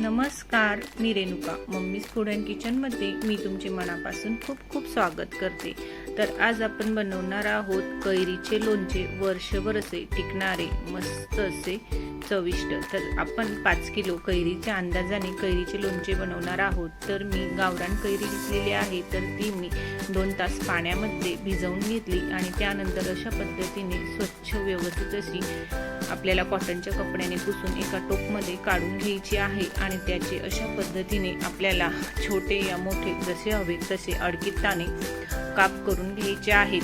नमस्कार मी Renuka. Mummy's food and किचनमध्ये मी तुमचे मनापासून खूप खूप स्वागत करते. तर आज आपण बनवणार आहोत कैरीचे लोणचे. वर्षभर असे टिकणारे मस्त असे चविष्ट. तर आपण पाच किलो कैरीच्या अंदाजाने कैरीचे लोणचे बनवणार आहोत. तर मी गावरान कैरी घेतलेली आहे. तर ती मी दोन तास पाण्यामध्ये भिजवून घेतली आणि त्यानंतर अशा पद्धतीने स्वच्छ व्यवस्थित अशी आपल्याला कॉटनच्या कपड्याने पुसून एका टोपमध्ये काढून घ्यायची आहे आणि त्याचे अशा पद्धतीने आपल्याला छोटे या मोठे जसे हवे तसे अडकिताने काप करून घ्यायचे आहेत.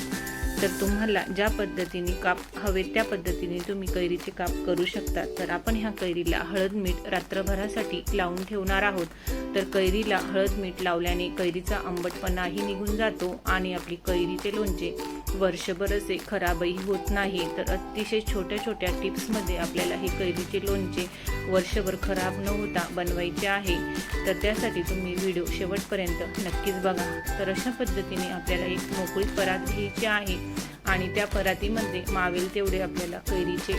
तर तुम्हाला ज्या पद्धतीने काप हवे त्या पद्धतीने तुम्ही कैरीचे काप करू शकता. तर आपण ह्या कैरीला हळद मीठ रात्रभरासाठी लावून ठेवणार आहोत. तर कैरीला हळद मीठ लावल्याने कैरीचा आंबटपणाही निघून जातो आणि आपली कैरीचे लोणचे वर्षभर असे खराबही होत नाही. तर अतिशय छोट्या छोट्या टिप्समध्ये आपल्याला हे कैरीचे लोणचे वर्षभर खराब न होता बनवायचे आहे. तर त्यासाठी तुम्ही व्हिडिओ शेवटपर्यंत नक्कीच बघा. तर अशा पद्धतीने आपल्याला एक मोकळी परात घ्यायची आहे. आणि त्या परातीमध्ये मावेल तेवढे आपल्याला कैरीचे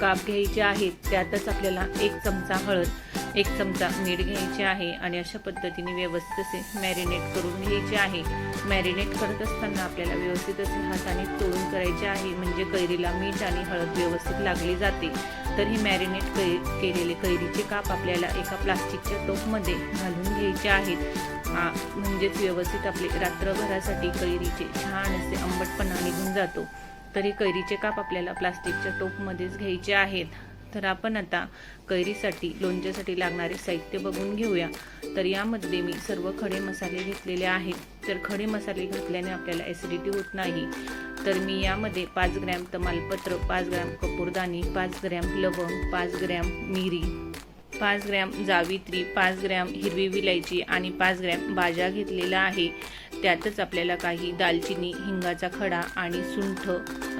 काप घ्यायचे आहेत. त्यातच आपल्याला एक चमचा हळद एक चमचा मीठ घ्यायचे आहे आणि अशा पद्धतीने व्यवस्थित असे मॅरिनेट करून घ्यायचे आहे. मॅरिनेट करत असताना आपल्याला व्यवस्थित असे हाताने तोडून करायचे आहे. म्हणजे कैरीला मीठ आणि हळद व्यवस्थित लागली जाते. तर हे मॅरिनेट कै केलेले कैरीचे काप आपल्याला एका प्लास्टिकच्या टोपमध्ये घालून घ्यायचे आहेत. म्हणजेच व्यवस्थित आपले रात्रभरासाठी कैरीचे छान असे आंबटपणा निघून जातो. तरी कैरीचे काप आपल्याला प्लास्टिकच्या टोपमध्येच घ्यायचे आहेत. तर आपण आता कैरीसाठी लोणच्यासाठी लागणारे साहित्य बघून घेऊया. तर यामध्ये मी सर्व खडे मसाले घेतलेले आहेत. तर खडे मसाले घातल्याने आपल्याला ॲसिडिटी होत नाही तर मी यामध्ये पाच ग्रॅम तमालपत्र पाच ग्रॅम कपूरदाणी पाच ग्रॅम लवंग पाच ग्रॅम मिरी पाच ग्रॅम जावित्री पाच ग्रॅम हिरवी विलायची आणि पाच ग्रॅम बाजा घेतलेला आहे. त्यातच आपल्याला काही दालचिनी हिंगाचा खडा आणि सुंठ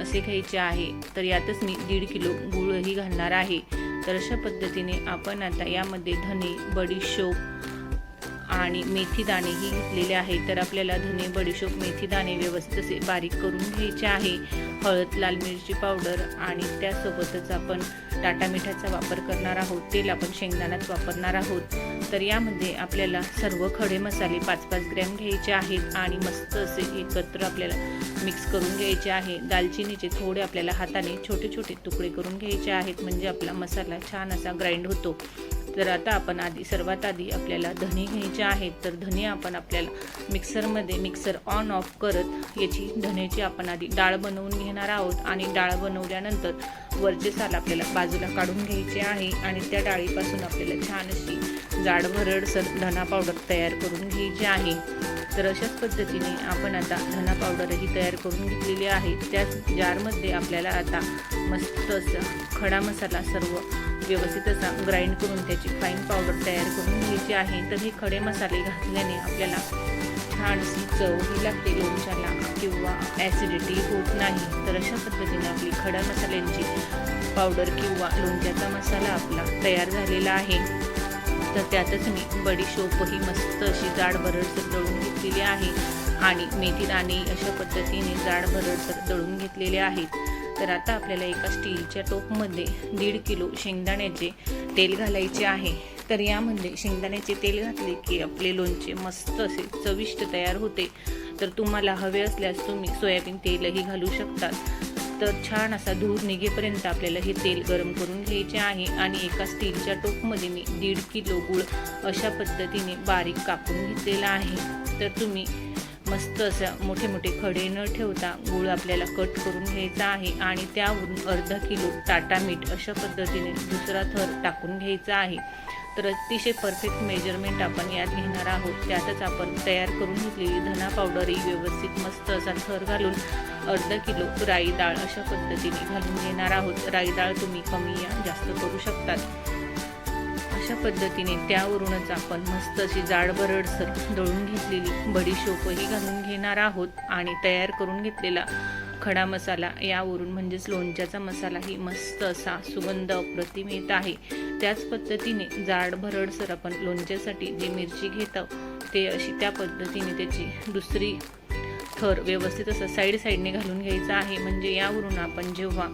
असे घ्यायचे आहे. तर यातच मी दीड किलो गूळही घालणार आहे. तर अशा पद्धतीने आपण आता यामध्ये धने बडीशोप आणि मेथी दाणेही घेतलेले आहे तर आपल्याला धने बडीशोप मेथी दाणे व्यवस्थित असे बारीक करून घ्यायचे आहे. हळद लाल मिरची पावडर आणि त्यासोबतच आपण टाटा मिठाचा वापर करणार आहोत. तेल आपण शेंगदाण्यात वापरणार आहोत. तर यामध्ये आपल्याला सर्व खडे मसाले पाच पाच ग्रॅम घ्यायचे आहेत आणि मस्त असे एकत्र आपल्याला मिक्स करून घ्यायचे आहे. दालचिनीचे थोडे आपल्याला हाताने छोटे छोटे तुकडे करून घ्यायचे आहेत. म्हणजे आपला मसाला छान असा ग्राइंड होतो. तर आता आपण आधी सर्वात आधी आपल्याला धने घ्यायचे आहेत तर धने आपण आपल्याला मिक्सरमध्ये मिक्सर ऑन ऑफ करत याची धनेची आपण आधी डाळ बनवून घेणार आहोत आणि डाळ बनवल्यानंतर वरचे साल आपल्याला बाजूला काढून घ्यायचे आहे आणि त्या डाळीपासून आपल्याला छान अशी जाड भरडसर धना पावडर तयार करून घ्यायची आहे. तर अशाच पद्धतीने आपण आता धना पावडरही तयार करून घेतलेली आहे. त्याच जारमध्ये आपल्याला आता मस्त असा खडा मसाला सर्व व्यवस्थित असा ग्राइंड करून त्याची फाईन पावडर तयार करून घ्यायची आहे. तर हे खडे मसाले घातल्याने आपल्याला छान अशी लागते लोणच्याला किंवा ॲसिडिटी होत नाही. तर अशा पद्धतीने आपली खडा मसाल्यांची पावडर किंवा लोणच्याचा मसाला आपला तयार झालेला आहे. तर त्यातच मी बडीशोपही मस्त अशी जाड भरडसर दळून घेतलेली आहे. आणि मेथी दाणे अशा पद्धतीने जाड भरडसर दळून घेतलेले आहेत. तर आता आपल्याला एका स्टीलच्या टोपमध्ये दीड किलो शेंगदाण्याचे तेल घालायचे आहे. तर यामध्ये शेंगदाण्याचे तेल घातले की आपले लोणचे मस्त असे चविष्ट तयार होते. तर तुम्हाला हवे असल्यास तुम्ही सोयाबीन तेलही घालू शकतात. तर छान असा धूर निघेपर्यंत आपल्याला हे तेल गरम करून घ्यायचे आहे आणि एका स्टीलच्या टोपमध्ये मी दीड किलो गुळ अशा पद्धतीने बारीक कापून घेतलेला आहे. तर तुम्ही मस्त असं मोठे मोठे खडे न ठेवता गूळ आपल्याला कट करून घ्यायचा आहे आणि त्यावरून अर्धा किलो टाटा मीठ अशा पद्धतीने दुसरा थर टाकून घ्यायचा आहे. तर अतिशय परफेक्ट मेजरमेंट आपण यात घेणार आहोत. त्यातच आपण तयार करून घेतलेली धना पावडरही व्यवस्थित मस्त असा थर घालून अर्धा किलो राई डाळ अशा पद्धतीने घालून घेणार आहोत. राई डाळ तुम्ही कमी या जास्त करू शकतात. अशा पद्धतीने त्यावरूनच आपण मस्त अशी जाड बरडसर दळून घेतलेली बडीशोपही घालून घेणार आहोत. आणि तयार करून घेतलेला खडा मसाला यावरून म्हणजेच लोणच्याचा मसालाही मस्त असा सुगंध अप्रतिम येत आहे. त्याच पद्धतीने जाड भरडसर आपण लोणच्यासाठी जी मिरची घेतो ते अशी त्या पद्धतीने त्याची दुसरी थर व्यवस्थित असं साईड साईडने घालून घ्यायचा आहे. म्हणजे यावरून आपण जेव्हा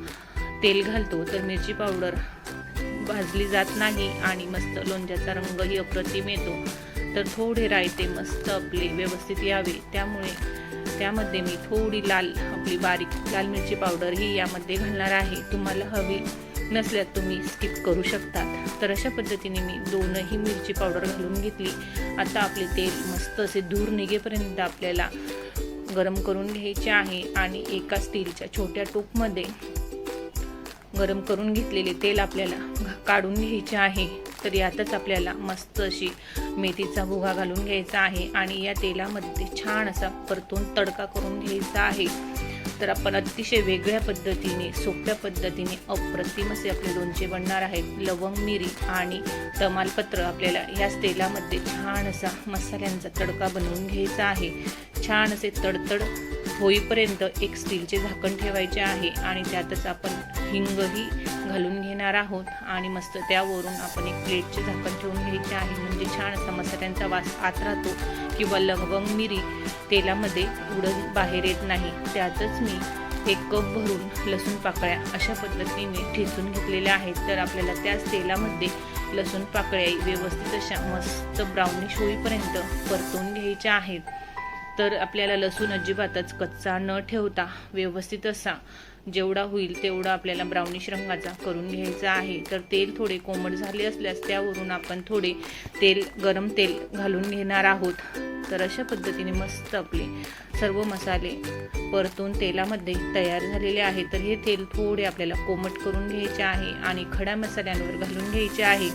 तेल घालतो तर मिरची पावडर भाजली जात नाही आणि मस्त लोणच्याचा रंगही अप्रतिम येतो. तर थोडे रायते मस्त आपले व्यवस्थित यावे. त्यामुळे त्यामध्ये मी थोडी लाल आपली बारीक लाल मिरची पावडर ही यामध्ये घालणार आहे. तुम्हाला हवी नसल्यास तुम्ही स्किप करू शकता. तर अशा पद्धतीने मी दोनही मिरची पावडर घालून घेतली. आता आपले तेल मस्त असे धूर निघेपर्यंत आपल्याला गरम करून घ्यायचे आहे आणि एका स्टीलच्या छोट्या टोपमध्ये गरम करून घेतलेले तेल आपल्याला काढून घ्यायचे आहे. तर यातच आपल्याला मस्त अशी मेथीचा भुगा घालून घ्यायचा आहे आणि या तेलामध्ये छान असा परतून तडका करून घ्यायचा आहे. तर आपण अतिशय वेगळ्या पद्धतीने सोप्या पद्धतीने अप्रतिम असे आपले लोणचे बनणार आहेत. लवंग मिरी आणि तमालपत्र आपल्याला याच तेलामध्ये छान असा मसाल्यांचा तडका बनवून घ्यायचा आहे. छान असे तडतड होईपर्यंत एक स्टीलचे झाकण ठेवायचे आहे आणि त्यातच आपण हिंगही घालून घेणार आहोत आणि मस्त त्यावरून आपण एक प्लेटचे झाकण ठेवून घ्यायचे आहे. म्हणजे छान असा मसाल्यांचा वास आत राहतो. किंवा लवंग मिरी तेलामध्ये उडद बाहेर येत नाही. त्यातच मी एक कप भरून लसूण पाकळ्या अशा पद्धतीने ठेचून घेतलेल्या आहेत. तर आपल्याला त्याच तेलामध्ये लसूण पाकळ्या व्यवस्थित अशा मस्त ब्राउनिश होईपर्यंत परतून घ्यायच्या आहेत. तर आपल्याला लसूण अजिबातच कच्चा न ठेवता व्यवस्थित असा जेवढा होईल तेवढा आपल्याला ब्राउनिश रंगाचा करून घ्यायचा आहे. तर तेल थोडे कोमट झाले असल्यास त्यावरून आपण थोडे तेल गरम तेल घालून घेणार आहोत. तर अशा पद्धतीने मस्त आपले सर्व मसाले परतून तेलामध्ये तयार झालेले आहे तर हे तेल थोडे आपल्याला कोमट करून घ्यायचे आहे आणि खड्या मसाल्यांवर घालून घ्यायचे आहे.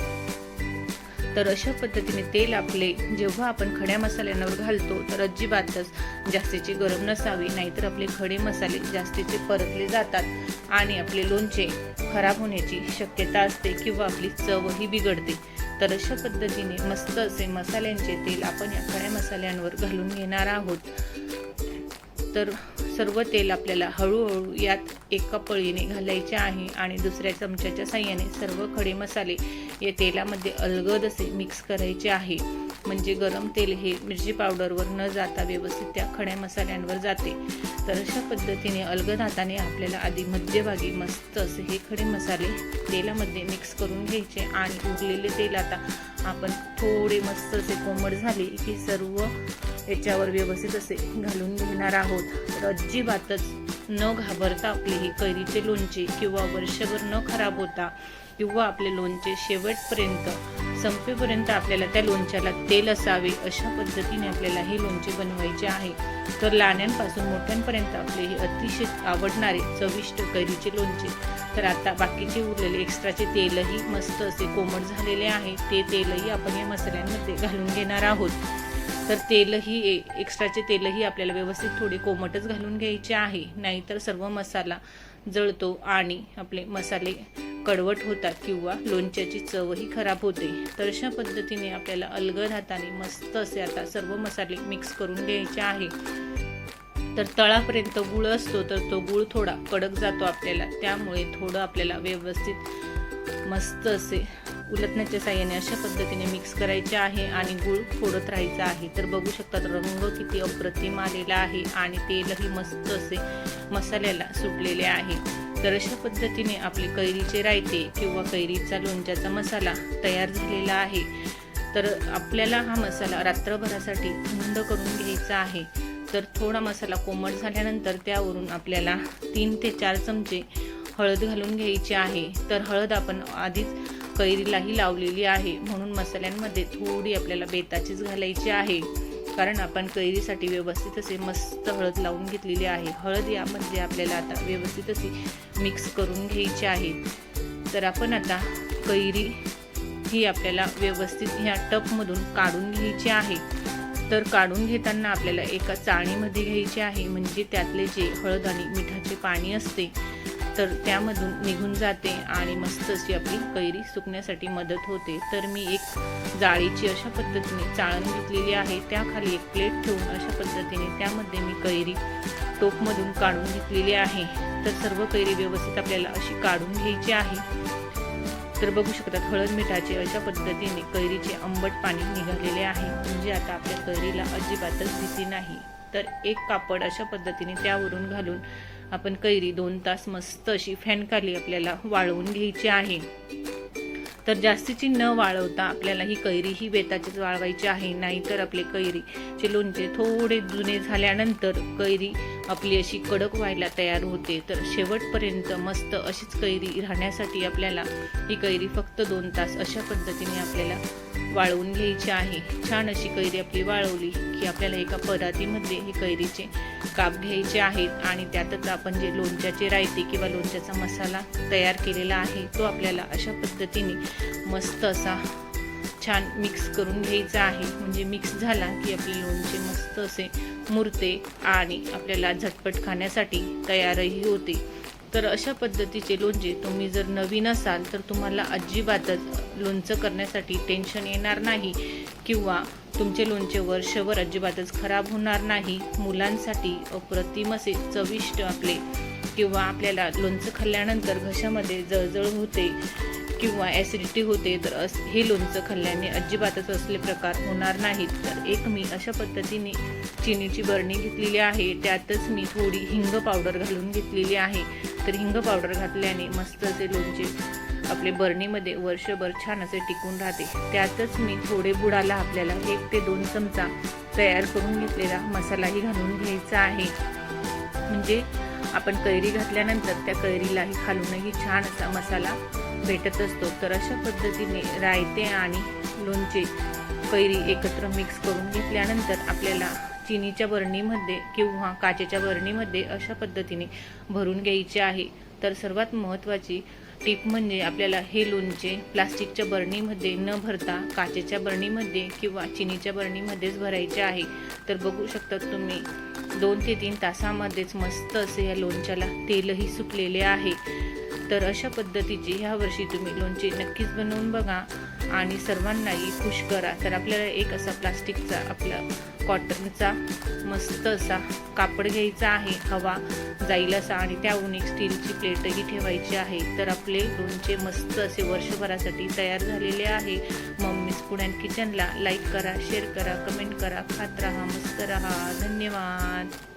तर अशा पद्धतीने तेल आपले जेव्हा आपण खड्या मसाल्यांवर घालतो तर अजिबातच जास्तीचे गरम नसावी नाहीतर आपले खडे मसाले जास्तीचे परतले जातात आणि आपले लोणचे खराब होण्याची शक्यता असते किंवा आपली चवही बिघडते. तर अशा पद्धतीने मस्त असे मसाल्यांचे तेल आपण या खड्या मसाल्यांवर घालून घेणार आहोत. तर सर्व तेल आपल्याला हळूहळू यात एका पळीने घालायचे आहे आणि दुसऱ्या चमच्याच्या साह्याने सर्व खडे मसाले या तेलामध्ये अलगद असे मिक्स करायचे आहे. म्हणजे गरम तेल हे मिरची पावडरवर न जाता व्यवस्थित त्या खड्या मसाल्यांवर जाते. तर अशा पद्धतीने अलगद हाताने आपल्याला आधी मध्यभागी मस्त असे हे खडे मसाले तेलामध्ये मिक्स करून घ्यायचे आणि उरलेले तेल आता आपण थोडे मस्त असे कोमट झाले की सर्व याच्यावर व्यवस्थित असे घालून घेणार आहोत. तर अजिबातच न घाबरता आपले हे कैरीचे लोणचे किंवा वर्षभर न खराब होता किंवा आपले लोणचे शेवटपर्यंत संपेपर्यंत आपल्याला त्या लोणच्याला तेल असावे अशा पद्धतीने आपल्याला हे लोणचे बनवायचे आहे. तर लाण्यांपासून मोठ्यांपर्यंत आपले हे अतिशय आवडणारे चविष्ट कैरीचे लोणचे. तर आता बाकीचे उरलेले एक्स्ट्राचे तेलही मस्त असे कोमट झालेले आहे. ते तेलही आपण या मसाल्यांमध्ये घालून घेणार आहोत. तर तेलही ए- एक्स्ट्राचे तेलही आपल्याला व्यवस्थित थोडे कोमटच घालून घ्यायचे आहे. नाहीतर सर्व मसाला जळतो आणि आपले मसाले कडवट होतात किंवा लोणच्याची चवही खराब होते. तर अशा पद्धतीने आपल्याला अलगद हाताने मस्त असे आता सर्व मसाले मिक्स करून घ्यायचे आहे. तर तळापर्यंत गुळ असतो तर तो गुळ थोडा कडक जातो आपल्याला. त्यामुळे थोडं आपल्याला व्यवस्थित मस्त असे उलटण्याच्या साह्याने अशा पद्धतीने मिक्स करायचे आहे आणि गुळ फोडत राहायचं आहे. तर बघू शकतात रंग किती अप्रतिम आलेला आहे आणि तेलही मस्त असे मसाल्याला सुटलेले आहे. तर अशा पद्धतीने आपले कैरीचे रायते किंवा कैरीचा लोणच्याचा मसाला तयार झालेला आहे. तर आपल्याला हा मसाला रात्रभरासाठी थंड करून घ्यायचा आहे. तर थोडा मसाला कोमट झाल्यानंतर त्यावरून आपल्याला तीन ते चार चमचे हळद घालून घ्यायची आहे. तर हळद आपण आधीच कैरीलाही लावलेली आहे. म्हणून मसाल्यांमध्ये थोडी आपल्याला बेताचीच घालायची आहे. कारण आपण कैरीसाठी व्यवस्थित असे मस्त हळद लावून घेतलेली आहे. हळद यामध्ये आपल्याला आता व्यवस्थित अशी मिक्स करून घ्यायची आहे. तर आपण आता कैरी ही आपल्याला व्यवस्थित ह्या टपमधून काढून घ्यायची आहे. तर काढून घेताना आपल्याला एका चाळणीमध्ये घ्यायची आहे. म्हणजे त्यातले जे हळद आणि मिठाचे पाणी असते तर त्यामधून निघून जाते आणि मस्त अशी आपली कैरी सुकण्यासाठी मदत होते. तर मी एक जाळीची अशा पद्धतीने चाळण घेतलेली आहे. त्याखाली एक प्लेट ठेवून अशा पद्धतीने त्यामध्ये मी कैरी टोपमधून काढून घेतलेली आहे. तर सर्व कैरी व्यवस्थित आपल्याला अशी काढून घ्यायची आहे. तर बघू शकतात हळद मिठाचे अशा पद्धतीने कैरीचे आंबट पाणी निघालेले आहे. म्हणजे आता आपल्या कैरीला अजिबातच भीती नाही. तर एक कापड अशा पद्धतीने त्यावरून घालून आपण कैरी दोन तास मस्त अशी फॅनखाली आपल्याला वाळवून घ्यायची आहे. तर जास्तीची न वाळवता आपल्याला ही कैरी ही बेताचीच वाळवायची आहे. नाहीतर आपले कैरीचे लोणचे थोडे जुने झाल्यानंतर कैरी आपली अशी कडक व्हायला तयार होते. तर शेवटपर्यंत मस्त अशीच कैरी राहण्यासाठी आपल्याला ही कैरी फक्त दोन तास अशा पद्धतीने आपल्याला वाळवून घ्यायची आहे. छान अशी कैरी आपली वाळवली की आपल्याला एका परातीमध्ये हे कैरीचे काप घ्यायचे आहेत आणि त्यातच आपण जे लोणच्याचे रायते किंवा लोणच्याचा मसाला तयार केलेला आहे तो आपल्याला अशा पद्धतीने मस्त असा छान मिक्स करून घ्यायचा आहे. म्हणजे मिक्स झाला की आपले लोणचे मस्त असे मुरते आणि आपल्याला झटपट खाण्यासाठी तयारही होते. तर अशा पद्धतीचे लोणचे तुम्ही जर नवीन असाल तर तुम्हाला अजिबातच लोणचं करण्यासाठी टेन्शन येणार नाही किंवा तुमचे लोणचे वर्षभर अजिबातच खराब होणार नाही. मुलांसाठी अप्रतिम असे चविष्ट आपले किंवा आपल्याला लोणचं खाल्ल्यानंतर घशामध्ये जळजळ होते किंवा ॲसिडिटी होते तर अस हे लोणचं खाल्ल्याने अजिबातच असले प्रकार होणार नाहीत. तर एक मी अशा पद्धतीने चिनीची बरणी घेतलेली आहे. त्यातच मी थोडी हिंग पावडर घालून घेतलेली आहे. तर हिंग पावडर घातल्याने मस्त असे लोणचे आपले बरणीमध्ये वर्षभर छान असे टिकून राहते. त्यातच मी थोडे बुडाला आपल्याला एक ते दोन चमचा तयार करून घेतलेला मसालाही घालून घ्यायचा आहे. म्हणजे आपण कैरी घातल्यानंतर त्या कैरीलाही खालूनही छान असा मसाला भेटत असतो. तर अशा पद्धतीने रायते आणि लोणचे कैरी एकत्र मिक्स करून घेतल्यानंतर आपल्याला चिनीच्या बरणीमध्ये किंवा काचेच्या बरणीमध्ये अशा पद्धतीने भरून घ्यायचे आहे. तर सर्वात महत्त्वाची टीप म्हणजे आपल्याला हे लोणचे प्लास्टिकच्या बरणीमध्ये न भरता काचेच्या बरणीमध्ये किंवा चिनीच्या बरणीमध्येच भरायचे आहे. तर बघू शकता तुम्ही दोन ते तीन तासामध्येच मस्त असे या लोणच्याला तेलही सुटलेले आहे. तर अशा पद्धतीचे ह्या वर्षी तुम्ही लोणचे नक्कीच बनवून बघा. आणि सर्वांनाही खुश करा. तर आपल्याला एक असा प्लास्टिकचा आपला कॉटनचा मस्त असा कापड घ्यायचा आहे हवा जाईल असा आणि त्याहून एक स्टीलची प्लेटही ठेवायची आहे. तर आपले लोणचे मस्त असे वर्षभरासाठी तयार झालेले आहे. मम्मीज फूड अँड किचनला लाईक करा शेअर करा कमेंट करा. खात राहा मस्त राहा. धन्यवाद.